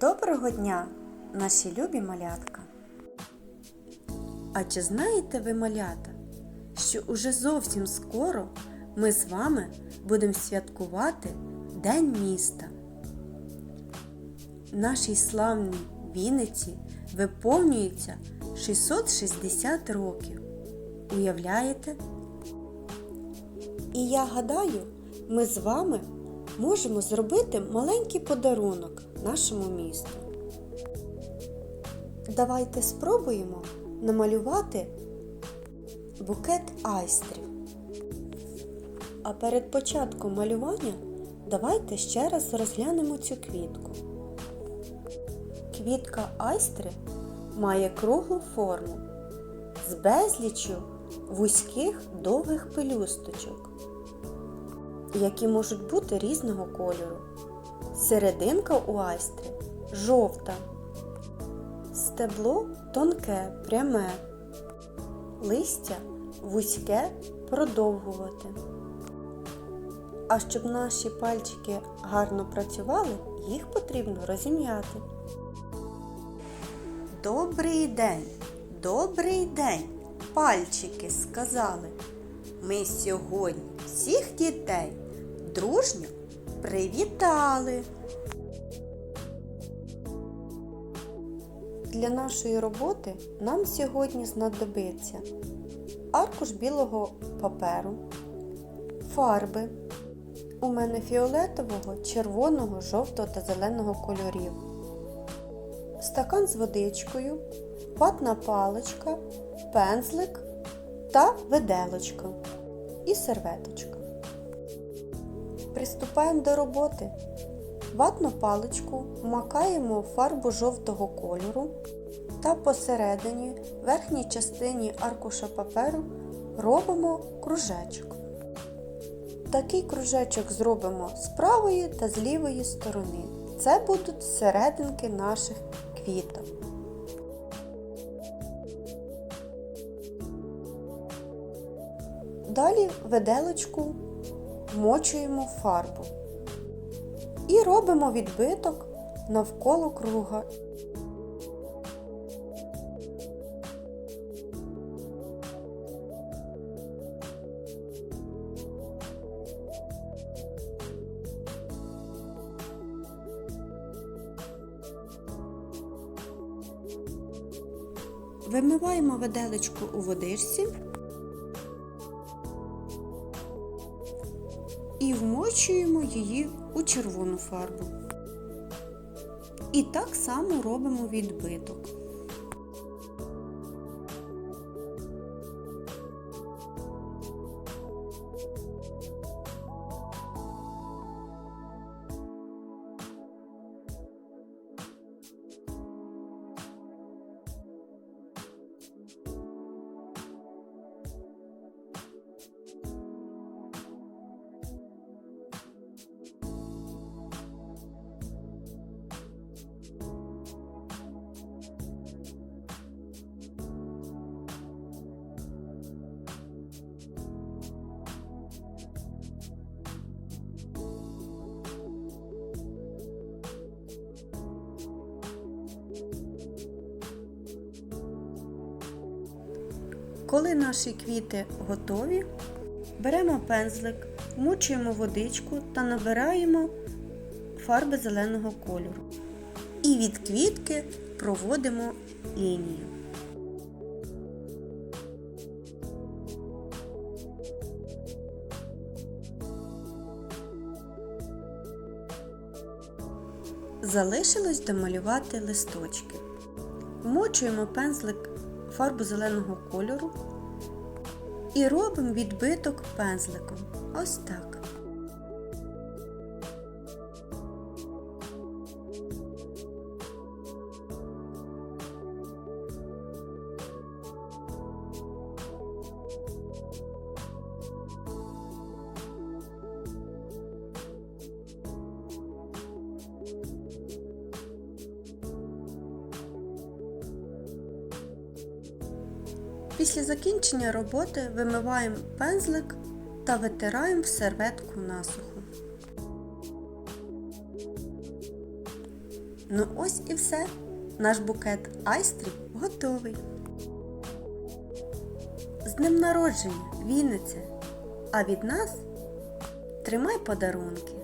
Доброго дня, наші любі малятка! А чи знаєте ви, малята, що уже зовсім скоро ми з вами будемо святкувати День міста? Нашій славній Вінниці виповнюється 660 років. Уявляєте? І я гадаю, ми з вами можемо зробити маленький подарунок нашому місту. Давайте спробуємо намалювати букет айстрів. А перед початком малювання давайте ще раз розглянемо цю квітку. Квітка айстри має круглу форму з безліччю вузьких довгих пелюсточок, які можуть бути різного кольору. Серединка у айстри жовта, стебло тонке, пряме, листя вузьке продовгувати. А щоб наші пальчики гарно працювали, їх потрібно розім'яти. Добрий день, добрий день, пальчики сказали. Ми сьогодні всіх дітей дружньо привітали. Для нашої роботи нам сьогодні знадобиться аркуш білого паперу, фарби. У мене фіолетового, червоного, жовтого та зеленого кольорів, стакан з водичкою, ватна паличка, пензлик та виделочка і серветочка. Приступаємо до роботи. Ватну паличку вмакаємо в фарбу жовтого кольору та посередині верхній частині аркуша паперу робимо кружечок. Такий кружечок зробимо з правої та з лівої сторони. Це будуть серединки наших квіток. Далі виделочку вмочуємо фарбу і робимо відбиток навколо круга. Вимиваємо виделечку у водичці і вмочуємо її у червону фарбу. І так само робимо відбиток. Коли наші квіти готові, беремо пензлик, вмочуємо водичку та набираємо фарби зеленого кольору. І від квітки проводимо лінію. Залишилось домалювати листочки. Вмочуємо пензлик фарбу зеленого кольору і робимо відбиток пензликом. Ось так. Після закінчення роботи вимиваємо пензлик та витираємо в серветку насухо. Ну ось і все. Наш букет айстрів готовий. З днем народження, Вінниця! А від нас тримай подарунки.